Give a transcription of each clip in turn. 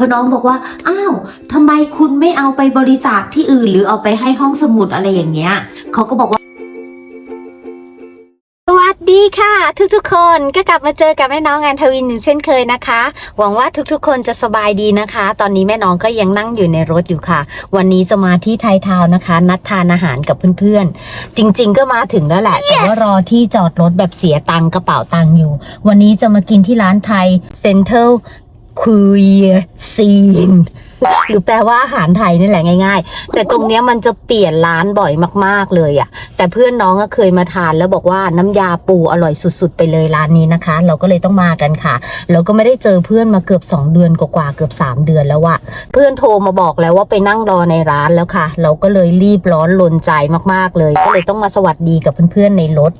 เพราะน้องบอกว่า อ้าวทำไมคุณไม่เอาไปบริจาคที่อื่น หรือเอาไปให้ห้องสมุดอะไรอย่างเงี้ยเขาก็บอกว่าสวัสดีค่ะ ทุกๆ คนก็กลับมาเจอกับแม่น้องแอนทวินหนึ่งเช่นเคยนะคะ หวังว่าทุกๆ คนจะสบายดีนะคะ ตอนนี้แม่น้องก็ยังนั่งอยู่ในรถอยู่ค่ะ วันนี้จะมาที่ไทยทาวน์นะคะ นัดทานอาหารกับเพื่อนๆ จริง ๆ ก็มาถึงแล้วแหละแต่ว่ารอที่จอดรถแบบเสียตังค์กระเป๋าตังค์อยู่ วันนี้จะมากินที่ร้านไทยเซ็นทรัล คุยซีน หรือแปลว่าอาหารไทยนี่แหละง่าย ๆ แต่ตรงเนี้ยมันจะเปลี่ยนร้านบ่อยมากๆเลยอะ่ะ แต่เพื่อนน้องก็เคยมาทานแล้วบอกว่าน้ำยาปูอร่อยสุด ๆ ไปเลยร้านนี้นะคะ เราก็เลยต้องมากันค่ะ เราก็ไม่ได้เจอเพื่อนมาเกือบ 2 เดือนกว่าๆเกือบ 3 เดือนแล้วอะเพื่อนโทรมาบอกแล้วว่าไปนั่งรอในร้านแล้วค่ะ เราก็เลยรีบร้อนลนใจมากๆเลย ก็เลยต้องมาสวัสดีกับเพื่อนๆในรถ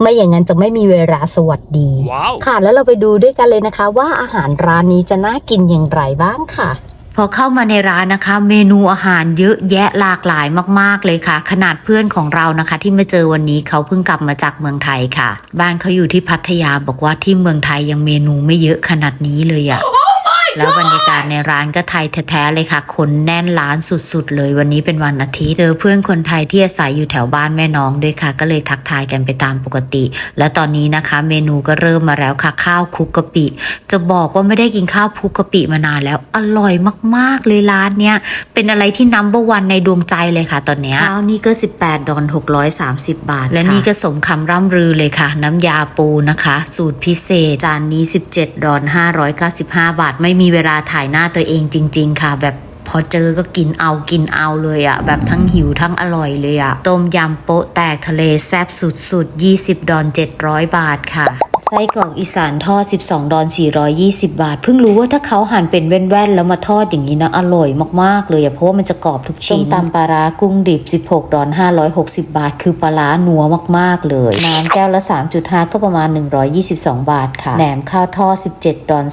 ไม่อย่างนั้นจะไม่มีเวลาสวัสดีว้าวค่ะแล้วเราไปดูด้วยกันเลยนะคะ ว่าอาหารร้านนี้จะน่ากินอย่างไรบ้างค่ะพอเข้ามาในร้านนะคะ เมนูอาหารเยอะแยะหลากหลายมาก ๆ เลยค่ะ ขนาดเพื่อนของเรานะคะ ที่มาเจอวันนี้เขาเพิ่งกลับมาจากเมืองไทยค่ะ บ้านเขาอยู่ที่พัทยาบอกว่าที่เมืองไทยยังเมนูไม่เยอะขนาดนี้เลยอะ แล้วบรรยากาศในร้านก็ไทยแท้ๆเลยค่ะ คนแน่นร้านสุดๆ เลยวันนี้เป็นวันอาทิตย์เจอเพื่อนคนไทยที่อาศัยอยู่แถวบ้านแม่น้องด้วยค่ะ ก็เลยทักทายกันไปตามปกติ และตอนนี้นะคะ เมนูก็เริ่มมาแล้วค่ะ ข้าวคลุกกะปิ จะบอกว่าไม่ได้กินข้าวคลุกกะปิมานานแล้วอร่อยมากๆเลยร้านเนี้ยเป็นอะไรที่นัมเบอร์วันในดวงใจเลยค่ะ ตอนเนี้ยข้าวนี่ก็ 18 ดอน 630 บาท และนี่ก็สมคำร่ำรือเลยค่ะ น้ำยาปูนะคะ สูตรพิเศษจานนี้ 17 ดอน 595 บาทไม่มีีเวลาถ่ายหน้าตัวเองจริง ๆ ค่ะแบบ พอเจอก็กินเอากินเอาเลยอะแบบทั้งหิวทั้งอร่อยเลยอะต้มยำโป๊ะแตกทะเลแซ่บสุดๆ 20 ดอน 700 บาทค่ะไส้กรอกอีสานทอด 12 ดอน 420 บาท เพิ่งรู้ว่าถ้าเขาหั่นเป็นแว่นๆ แล้วมาทอดอย่างนี้นะ อร่อยมากๆ เลยอะเพราะว่ามันจะกรอบทุกชิ้นส้มตำปลาร้ากุ้งดิบ 16 ดอน 560 บาท คือปลาร้านัวมากๆ เลย น้ำแก้วละ 3.5 ก็ประมาณ 122 บาทค่ะ แหนมข้าวทอด 17 ดอน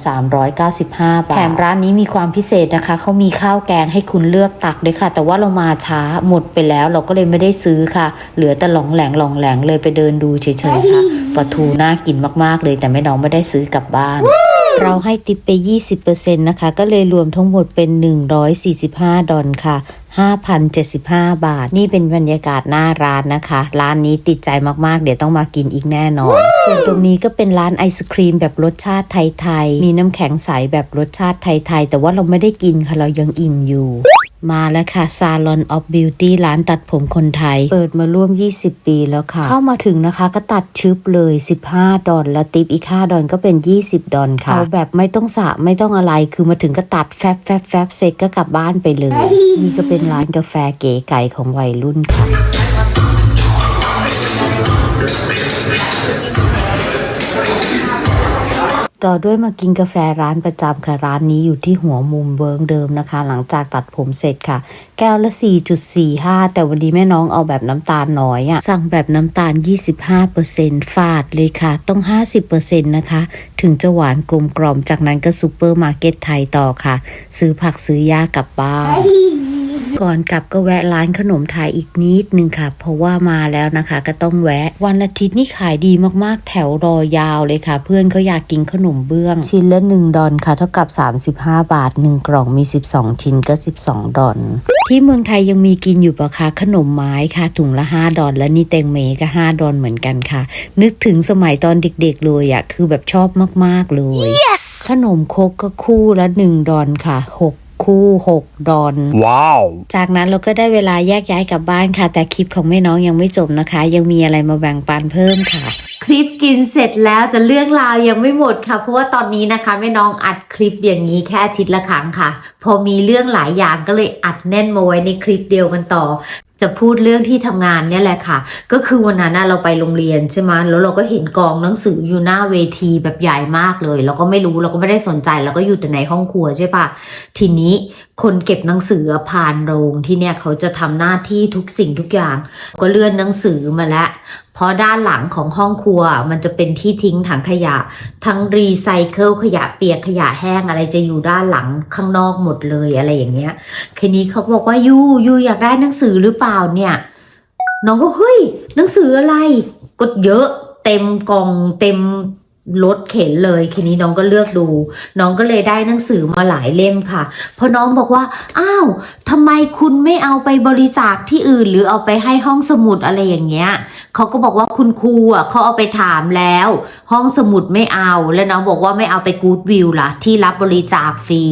395 บาท แถมร้านนี้มีความพิเศษนะคะ เขามีข้าวแกงให้คุณเลือกตักด้วยค่ะ แต่ว่าเรามาช้าหมดไปแล้ว เราก็เลยไม่ได้ซื้อค่ะ เหลือแต่หลองแหลงหลองแหลงเลยไปเดินดูเฉยๆค่ะปลาทูน่ากินมากๆเลย แต่แม่น้องไม่ได้ซื้อกลับบ้าน เราให้ติปไป 20%นะคะ ก็เลยรวมทั้งหมดเป็น 145 ดอลค่ะ 5,075 บาท นี่เป็นบรรยากาศหน้าร้านนะคะ ร้านนี้ติดใจมากๆ เดี๋ยวต้องมากินอีกแน่นอน ส่วนตรงนี้ก็เป็นร้านไอศครีมแบบรสชาติไทยๆ มีน้ำแข็งใสแบบรสชาติไทยๆ แต่ว่าเราไม่ได้กินค่ะ เรายังอิ่มอยู่ มาแล้วค่ะ Salon of Beauty ร้านตัดผมคนไทย เปิดมาร่วม 20 ปีแล้วค่ะ เข้ามาถึงนะคะก็ตัดชึบเลย 15 ดอนแล้วติปอีก5ดอนก็เป็น 20 ดอนค่ะ เอาแบบไม่ต้องสระไม่ต้องอะไรคือมาถึงก็ตัดแฟบแฟบแฟบเสร็จก็กลับบ้านไปเลย นี่ก็เป็นร้านกาแฟเก๋ไก่ของวัยรุ่นค่ะ ต่อด้วยมากินกาแฟร้านประจำค่ะร้านนี้อยู่ที่หัวมุมเวิร์งเดิมนะคะ หลังจากตัดผมเสร็จค่ะ แก้วละ 4.45 แต่วันนี้แม่น้องเอาแบบน้ำตาลน้อยอะ่ะสั่งแบบน้ำตาล 25%ฟาดเลยค่ะ ต้อง 50%นะคะ ถึงจะหวานกลมกล่อมจากนั้นก็ซูเปอร์มาร์เก็ตไทยต่อค่ะ ซื้อผักซื้อยากลับบ้าน ก่อนกลับก็แวะร้านขนมไทยอีกนิดนึงค่ะ เพราะว่ามาแล้วนะคะ ก็ต้องแวะ วันอาทิตย์นี่ขายดีมากๆ แถวรอยาวเลยค่ะ เพื่อนเขาอยากกินขนมเบื้อง ชิ้นละ 1 ดอนค่ะ เท่ากับ 35 บาท 1 กล่องมี 12 ชิ้นก็ 12 ดอน ที่เมืองไทยยังมีกินอยู่ปะคะขนมไม้ค่ะถุงละ 5 ดอน และนี่แตงเมก็ 5 ดอนเหมือนกันค่ะ นึกถึงสมัยตอนเด็กๆเลยอะ่ะคือแบบชอบมากๆเลยขนมโคกก็คู่ละ 1 ดอนค่ะ 6 คู่6ดอน ว้าว จากนั้นเราก็ได้เวลาแยกย้ายกลับบ้านค่ะ แต่คลิปของแม่น้องยังไม่จบนะคะ ยังมีอะไรมาแบ่งปันเพิ่มค่ะ คลิปกินเสร็จแล้วแต่เรื่องราวยังไม่หมดค่ะ เพราะว่าตอนนี้นะคะแม่น้องอัดคลิปอย่างนี้แค่อาทิตย์ละครั้งค่ะ พอมีเรื่องหลายอย่างก็เลยอัดแน่นมาไว้ในคลิปเดียวกันต่อ จะพูดเรื่องที่ทำงานเนี่ยแหละค่ะ ก็คือวันนั้นนะเราไปโรงเรียนใช่ไหมแล้วเราก็เห็นกองหนังสืออยู่หน้าเวทีแบบใหญ่มากเลย เราก็ไม่รู้เราก็ไม่ได้สนใจเราก็อยู่แต่ในห้องครัวใช่ปะทีนี้คนเก็บหนังสือผ่านโรงที่เนี่ยเขาจะทำหน้าที่ทุกสิ่งทุกอย่าง ก็เลื่อนหนังสือมาแล้ว เพราะด้านหลังของห้องครัวมันจะเป็นที่ทิ้งถังขยะ ทั้งรีไซเคิลขยะเปียกขยะแห้งอะไรจะอยู่ด้านหลังข้างนอกหมดเลยอะไรอย่างเงี้ยคีนี้เขาบอกว่ายูยูอยากได้หนังสือหรือเปล่าเนี่ย น้องก็เฮ้ยหนังสืออะไร กดเยอะ เต็มกล่องเต็ม รถเข็นเลยทีนี้น้องก็เลือกดู น้องก็เลยได้หนังสือมาหลายเล่มค่ะ เพราะน้องบอกว่าอ้าวทำไมคุณไม่เอาไปบริจาคที่อื่น หรือเอาไปให้ห้องสมุดอะไรอย่างเงี้ยเขาก็บอกว่าคุณครูอะเขาเอาไปถามแล้ว ห้องสมุดไม่เอา แล้วน้องบอกว่าไม่เอาไปกู๊ดวิวล่ะที่รับบริจาคฟรี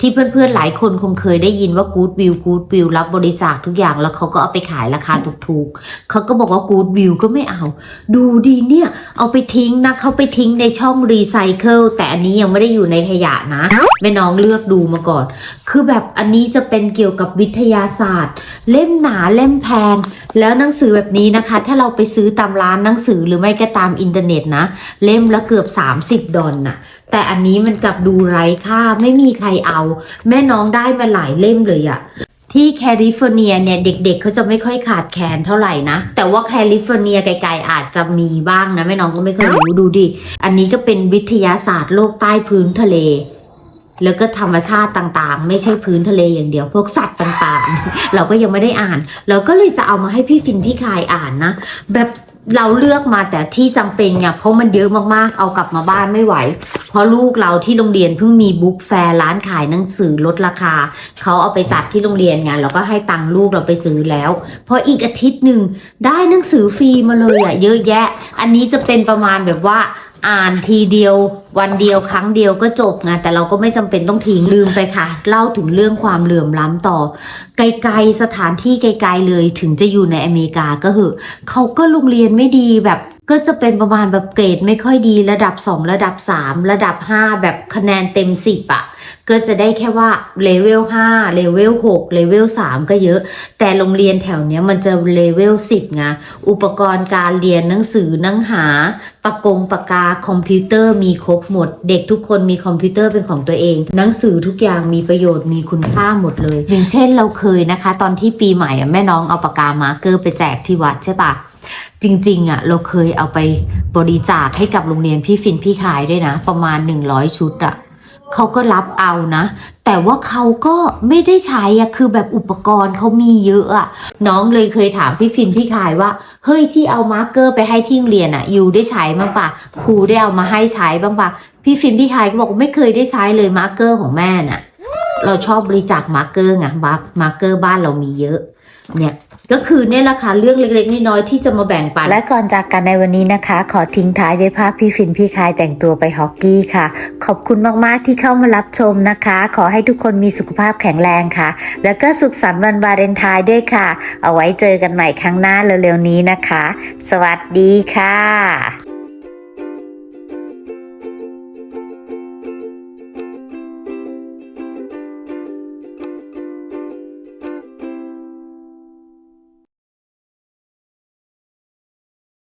ที่เพื่อนๆหลายคนคงเคยได้ยินว่ากู๊ดวิวกู๊ดวิวรับบริจาคทุกอย่างแล้วเขาก็เอาไปขายราคาถูกๆเขาก็บอกว่ากู๊ดวิวก็ไม่เอา ดูดีเนี่ยเอาไปทิ้งนะเขาไปทิ้งในช่องรีไซเคิลแต่อันนี้ยังไม่ได้อยู่ในขยะนะแม่น้องเลือกดูมาก่อน คือแบบอันนี้จะเป็นเกี่ยวกับวิทยาศาสตร์ เล่มหนาเล่มแพง แล้วหนังสือแบบนี้นะคะ ถ้าเราไปซื้อตามร้านหนังสือหรือไม่ก็ตามอินเทอร์เน็ตนะ เล่มละเกือบ 30 ดอลน่ะแต่อันนี้มันกลับดูไร้ค่าไม่มีใครเอา แม่น้องได้มาหลายเล่มเลยอะ ที่แคลิฟอร์เนียเนี่ยเด็กๆเขาจะไม่ค่อยขาดแคลนเท่าไหร่นะ แต่ว่าแคลิฟอร์เนียไกลๆอาจจะมีบ้างนะแม่น้องก็ไม่ค่อยรู้ดูดิ อันนี้ก็เป็นวิทยาศาสตร์โลกใต้พื้นทะเล แล้วก็ธรรมชาติต่างๆ ไม่ใช่พื้นทะเลอย่างเดียว พวกสัตว์ต่างๆ เราก็ยังไม่ได้อ่าน เราก็เลยจะเอามาให้พี่ฟินพี่คายอ่านนะ แบบ เราเลือกมาแต่ที่จำเป็นไงเพราะมันเยอะมากๆ เอากลับมาบ้านไม่ไหว เพราะลูกเราที่โรงเรียนเพิ่งมีบุ๊กแฟร์ร้านขายหนังสือลดราคา เขาเอาไปจัดที่โรงเรียนไงเราก็ให้ตังค์ลูกเราไปซื้อแล้ว พออีกอาทิตย์หนึ่งได้หนังสือฟรีมาเลยอะเยอะแยะ อันนี้จะเป็นประมาณแบบว่า อ่านทีเดียววันเดียวครั้งเดียวก็จบไงแต่เราก็ไม่จำเป็นต้องทิ้งลืมไปค่ะ เล่าถึงเรื่องความเหลื่อมล้ำต่อ ไกลๆสถานที่ไกลๆเลยถึงจะอยู่ในอเมริกาก็คือเขาก็โรงเรียนไม่ดีแบบก็จะเป็นประมาณแบบเกรดไม่ค่อยดีระดับ 2 ระดับ 3 ระดับ 5 แบบคะแนนเต็ม 10อะ่ะ ก็จะได้แค่ว่าเลเวล5เลเวล6เลเวล3ก็เยอะ แต่โรงเรียนแถวเนี้ยมันจะเลเวล10ไงอุปกรณ์การเรียนหนังสือหนังหาปากกงปากกาคอมพิวเตอร์มีครบหมด เด็กทุกคนมีคอมพิวเตอร์เป็นของตัวเอง หนังสือทุกอย่างมีประโยชน์มีคุณค่าหมดเลย อย่างเช่นเราเคยนะคะ ตอนที่ปีใหม่แม่น้องเอาปากกามาร์เกอร์ไปแจกที่วัดใช่ปะจริงๆอะเราเคยเอาไปบริจาคให้กับโรงเรียนพี่ฟินพี่ขายด้วยนะ ประมาณ 100 ชุดอะ เขาก็รับเอานะ แต่ว่าเขาก็ไม่ได้ใช้อะคือแบบอุปกรณ์เขามีเยอะอะน้องเลยเคยถามพี่ฟินพี่ขายว่า เฮ้ยที่เอามาร์กเกอร์ไปให้ที่โรงเรียนอะยูได้ใช้บ้างปะครูได้เอามาให้ใช้บ้างปะพี่ฟินพี่ขายก็บอกไม่เคยได้ใช้เลยมาร์กเกอร์ของแม่น่ะ เราชอบบริจาคมาร์กเกอร์ไงมาร์กมาร์กเกอร์บ้านเรามีเยอะ เนี่ยก็คือเนี่ยแหละค่ะเรื่องเล็กๆน้อยๆที่จะมาแบ่งปัน และก่อนจากกันในวันนี้นะคะ ขอทิ้งท้ายด้วยภาพพี่ฟินพี่คายแต่งตัวไปฮอกกี้ค่ะ ขอบคุณมากๆที่เข้ามารับชมนะคะ ขอให้ทุกคนมีสุขภาพแข็งแรงค่ะ แล้วก็สุขสันต์วันวาเลนไทน์ด้วยค่ะ เอาไว้เจอกันใหม่ครั้งหน้าเร็วๆนี้นะคะ สวัสดีค่ะ